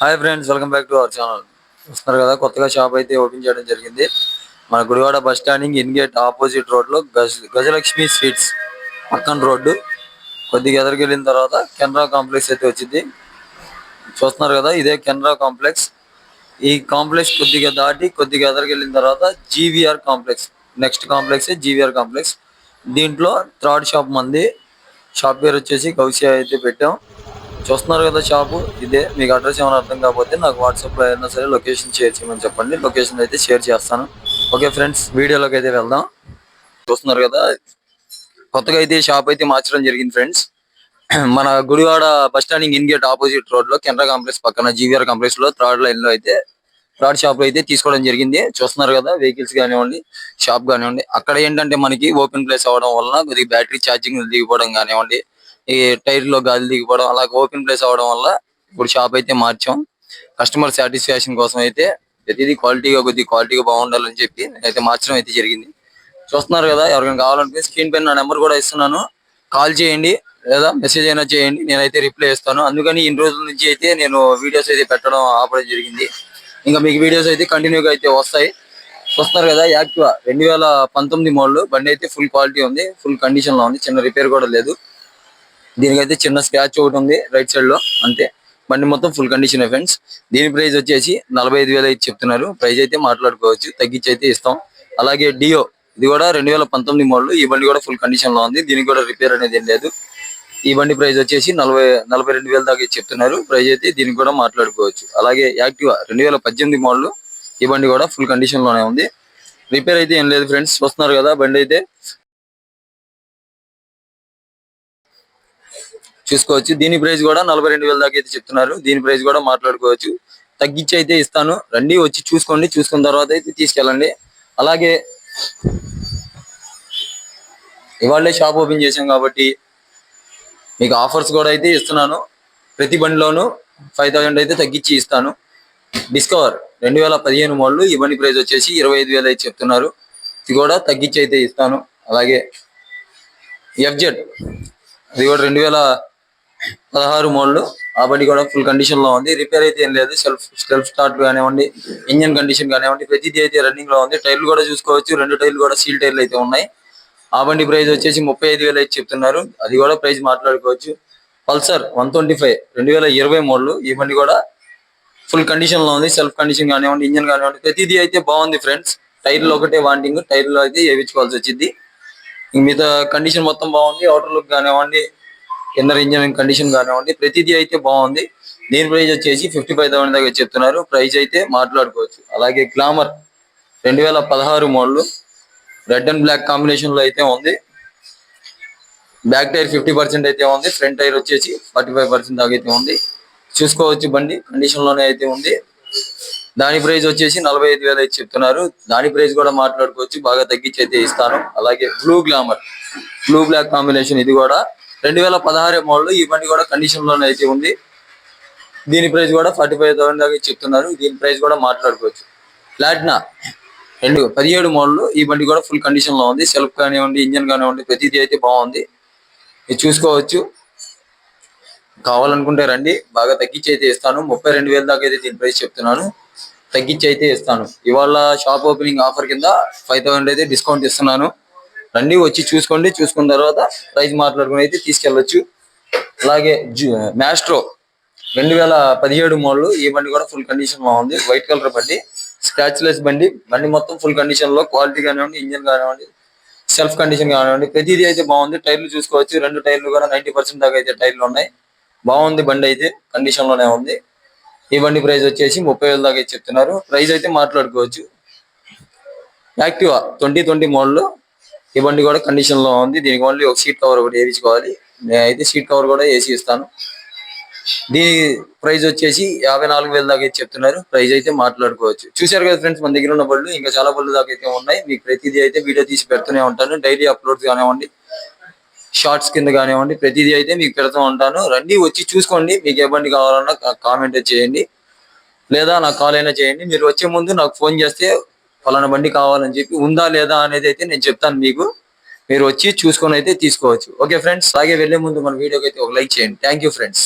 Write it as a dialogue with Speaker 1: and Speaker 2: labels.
Speaker 1: Hi friends welcome back to our channel. చూస్తున్నారు కదా కొత్తగా షాప్ అయితే ఓపెన్ చేయడం జరిగింది. మన Gudivada bus standing in gate opposite రోడ్లో గజ గజలక్ష్మి స్వీట్స్ పక్కన రోడ్డు. కొద్దిగా ఎదరికి వెళ్ళిన తర్వాత కెనరా కాంప్లెక్స్ అయితే వచ్చింది. చూస్తున్నారు కదా ఇదే కెనరా కాంప్లెక్స్. ఈ కాంప్లెక్స్ కొద్దిగా దాటి కొద్దిగా ఎదరికి వెళ్ళిన తర్వాత GVR complex. Next complex GVR complex. దీంట్లో థర్డ్ షాప్ మంది. షాప్ పేరు వచ్చేసి కౌశియా అయితే పెట్టాం. చూస్తున్నారు కదా షాపు. ఇదే మీకు అడ్రస్ ఏమైనా అర్థం కాకపోతే నాకు వాట్సాప్లో అయినా సరే లొకేషన్ షేర్ చేయమని చెప్పండి. లొకేషన్ అయితే షేర్ చేస్తాను. ఓకే ఫ్రెండ్స్ వీడియోలోకి అయితే వెళ్దాం. చూస్తున్నారు కదా కొత్తగా అయితే షాప్ అయితే మార్చడం జరిగింది ఫ్రెండ్స్. మన Gudivada bus standing in gate opposite రోడ్లో కెనరా కాంప్లెక్స్ పక్కన జీవీఆర్ కాంప్లెక్స్లో థర్డ్ లైన్లో అయితే థర్డ్ షాప్లో అయితే తీసుకోవడం జరిగింది. చూస్తున్నారు కదా వెహికల్స్ కానివ్వండి షాప్ కానివ్వండి. అక్కడ ఏంటంటే మనకి ఓపెన్ ప్లేస్ అవ్వడం వలన కొద్దిగా బ్యాటరీ ఛార్జింగ్ దిగిపోవడం కానివ్వండి ఈ టైర్లో గాలి దిగిపోవడం అలా ఓపెన్ ప్లేస్ అవ్వడం వల్ల ఇప్పుడు షాప్ అయితే మార్చాం. కస్టమర్ సాటిస్ఫాక్షన్ కోసం అయితే ప్రతిదీ క్వాలిటీగా కొద్దిగా క్వాలిటీగా బాగుండాలని చెప్పి అయితే మార్చడం అయితే జరిగింది. చూస్తున్నారు కదా ఎవరికైనా కావాలంటే స్క్రీన్ పైన నా నెంబర్ కూడా ఇస్తున్నాను. కాల్ చేయండి లేదా మెసేజ్ అయినా చేయండి నేనైతే రిప్లై ఇస్తాను అందుకని ఇన్ని రోజుల నుంచి అయితే నేను వీడియోస్ అయితే పెట్టడం ఆపడం జరిగింది. ఇంకా మీకు వీడియోస్ అయితే కంటిన్యూగా అయితే వస్తాయి. చూస్తున్నారు కదా యాక్టివా రెండు వేల పంతొమ్మిది మోడల్. బండి అయితే ఫుల్ క్వాలిటీ ఉంది ఫుల్ కండిషన్లో ఉంది చిన్న రిపేర్ కూడా లేదు. దీనికైతే చిన్న స్క్రాచ్ ఒకటి ఉంది రైట్ సైడ్లో అంతే. బండి మొత్తం ఫుల్ కండిషన్ ఫ్రెండ్స్ దీని ప్రైస్ వచ్చేసి నలభై ఐదు వేలు అయితే చెప్తున్నారు. ప్రైస్ అయితే మాట్లాడుకోవచ్చు తగ్గించి అయితే ఇస్తాం. అలాగే డియో ఇది కూడా రెండు వేల పంతొమ్మిది మోడల్ ఈ బండి కూడా ఫుల్ కండిషన్లో ఉంది. దీనికి కూడా రిపేర్ అనేది ఏం లేదు. ఈ బండి ప్రైస్ వచ్చేసి నలభై నలభై రెండు వేల దాకా చెప్తున్నారు. ప్రైస్ అయితే దీనికి కూడా మాట్లాడుకోవచ్చు. అలాగే యాక్టివా రెండు వేల పద్దెనిమిది మోడల్ ఈ బండి కూడా ఫుల్ కండిషన్లోనే ఉంది. రిపేర్ అయితే ఏం లేదు ఫ్రెండ్స్ వస్తున్నారు కదా బండి అయితే. చూసుకోవచ్చు. దీని ప్రైస్ కూడా నలభై రెండు వేల దాకా అయితే చెప్తున్నారు. దీని ప్రైస్ కూడా మాట్లాడుకోవచ్చు. తగ్గించి అయితే ఇస్తాను. రండి వచ్చి చూసుకోండి. చూసుకున్న తర్వాత అయితే తీసుకెళ్ళండి. అలాగే ఇవాళే షాప్ ఓపెన్ చేశాం కాబట్టి మీకు ఆఫర్స్ కూడా అయితే ఇస్తున్నాను. ప్రతి బండిలోనూ ఫైవ్ థౌసండ్ అయితే తగ్గించి ఇస్తాను. డిస్కవర్ రెండు వేల పదిహేను మోడల్. ఈ బండి ప్రైస్ వచ్చేసి ఇరవై ఐదు వేలు అయితే చెప్తున్నారు. ఇది కూడా తగ్గించి అయితే ఇస్తాను. అలాగే ఎఫ్జెడ్ ఇది కూడా రెండు వేల పదహారు మోడల్. ఆ బండి కూడా ఫుల్ కండిషన్లో ఉంది. రిపేర్ అయితే ఏం లేదు. సెల్ఫ్ సెల్ఫ్ స్టార్ట్ కానివ్వండి ఇంజన్ కండిషన్ కానివ్వండి ప్రతిదీ అయితే రన్నింగ్లో ఉంది. టైర్లు కూడా చూసుకోవచ్చు. రెండు టైర్లు కూడా సీల్ టైర్లు అయితే ఉన్నాయి. ఆ బండి ప్రైస్ వచ్చేసి ముప్పై ఐదు వేలు అయితే చెప్తున్నారు. అది కూడా ప్రైస్ మాట్లాడుకోవచ్చు. పల్సర్ వన్ ట్వంటీ ఫైవ్ రెండు వేల ఇరవై మోడల్. ఈ బండి కూడా ఫుల్ కండిషన్లో ఉంది. సెల్ఫ్ కండిషన్ కానివ్వండి ఇంజన్ కానివ్వండి ప్రతిదీ అయితే బాగుంది ఫ్రెండ్స్ టైర్లు ఒకటే వాంటింగ్ టైర్లు అయితే వేయించుకోవాల్సి వచ్చింది. మిగతా కండిషన్ మొత్తం బాగుంది. అవుటర్ లుక్ కానివ్వండి కింద ఇంజన్ కండిషన్ కానివ్వండి ప్రతిదీ అయితే బాగుంది. దీని ప్రైజ్ వచ్చేసి ఫిఫ్టీ ఫైవ్ థౌసండ్ దాకా చెప్తున్నారు. ప్రైజ్ అయితే మాట్లాడుకోవచ్చు. అలాగే గ్లామర్ రెండు వేల పదహారు మోడల్. రెడ్ అండ్ బ్లాక్ కాంబినేషన్లో అయితే ఉంది. బ్యాక్ టైర్ ఫిఫ్టీ పర్సెంట్ అయితే ఉంది. ఫ్రంట్ టైర్ వచ్చేసి ఫార్టీ ఫైవ్ పర్సెంట్ దాకా అయితే ఉంది. చూసుకోవచ్చు బండి. కండిషన్లోనే అయితే ఉంది. దాని ప్రైజ్ వచ్చేసి నలభై ఐదు వేలు అయితే చెప్తున్నారు. దాని ప్రైజ్ కూడా మాట్లాడుకోవచ్చు. బాగా తగ్గించి అయితే ఇస్తాను. అలాగే blue glamour blue black combination ఇది కూడా రెండు వేల పదహారు మోడల్ ఈ బండి కూడా కండిషన్లోనే అయితే ఉంది. దీని ప్రైస్ కూడా ఫార్టీ ఫైవ్ థౌసండ్ దాకా చెప్తున్నారు. దీని ప్రైస్ కూడా మాట్లాడుకోవచ్చు. ప్లాటినా? రెండు పదిహేడు మోడల్ ఈ బండి కూడా ఫుల్ కండిషన్లో ఉంది. సెల్ఫ్ కానివ్వండి ఇంజన్ కానివ్వండి ప్రతిదీ అయితే బాగుంది. ఇది చూసుకోవచ్చు. కావాలనుకుంటే రండి. బాగా తగ్గించి అయితే ఇస్తాను. ముప్పై రెండు వేల దాకా అయితే దీని ప్రైస్ చెప్తున్నాను. తగ్గించి అయితే ఇస్తాను. ఇవాళ షాప్ ఓపెనింగ్ ఆఫర్ కింద ఫైవ్ థౌసండ్ అయితే డిస్కౌంట్ ఇస్తున్నాను. రండి వచ్చి చూసుకోండి. చూసుకున్న తర్వాత ప్రైజ్ మాట్లాడుకుని అయితే తీసుకెళ్ళొచ్చు అలాగే మ్యాస్ట్రో రెండు వేల పదిహేడు మోడల్. ఈ బండి కూడా ఫుల్ కండిషన్ బాగుంది. వైట్ కలర్ బండి స్క్రాచ్లెస్ బండి. బండి మొత్తం ఫుల్ కండిషన్లో క్వాలిటీ కానివ్వండి ఇంజన్ కానివ్వండి సెల్ఫ్ కండిషన్ కానివ్వండి. ప్రతిదీ అయితే బాగుంది. టైర్లు చూసుకోవచ్చు. రెండు టైర్లు కూడా నైన్టీ పర్సెంట్ దాకా అయితే టైర్లు ఉన్నాయి. బాగుంది బండి అయితే కండిషన్లోనే ఉంది. ఈ బండి ప్రైస్ వచ్చేసి ముప్పై వేల దాకా చెప్తున్నారు. ప్రైస్ అయితే మాట్లాడుకోవచ్చు. Activa twenty twenty model. ఈ బండి కూడా కండిషన్లో ఉంది. దీనికి ఓన్లీ ఒక సీట్ కవర్ ఒకటి వేయించుకోవాలి. నేనైతే సీట్ కవర్ కూడా వేసి ఇస్తాను. దీని ప్రైస్ వచ్చేసి యాభై నాలుగు వేల దాకా అయితే చెప్తున్నారు. ప్రైస్ అయితే మాట్లాడుకోవచ్చు. చూశారు కదా ఫ్రెండ్స్ మన దగ్గర ఉన్న బళ్ళు. ఇంకా చాలా బళ్ళు దాకా అయితే ఉన్నాయి. మీకు ప్రతిదీ అయితే వీడియో తీసి పెడుతూనే ఉంటాను. డైలీ అప్లోడ్స్ కానివ్వండి షార్ట్స్ కింద కానివ్వండి ప్రతిదీ అయితే మీకు పెడుతూ ఉంటాను. రండి వచ్చి చూసుకోండి. మీకు ఏ బండి కావాలన్నా కామెంట్ చేయండి. లేదా నాకు కాల్ అయినా చేయండి. మీరు వచ్చే ముందు నాకు ఫోన్ చేస్తే పలానా బండి కావాలని చెప్పి ఉందా లేదా అనేది అయితే నేను చెప్తాను మీకు. మీరు వచ్చి చూసుకొని అయితే తీసుకోవచ్చు. ఓకే ఫ్రెండ్స్ అలాగే వెళ్ళే ముందు మన వీడియోకి అయితే ఒక లైక్ చేయండి. Thank you friends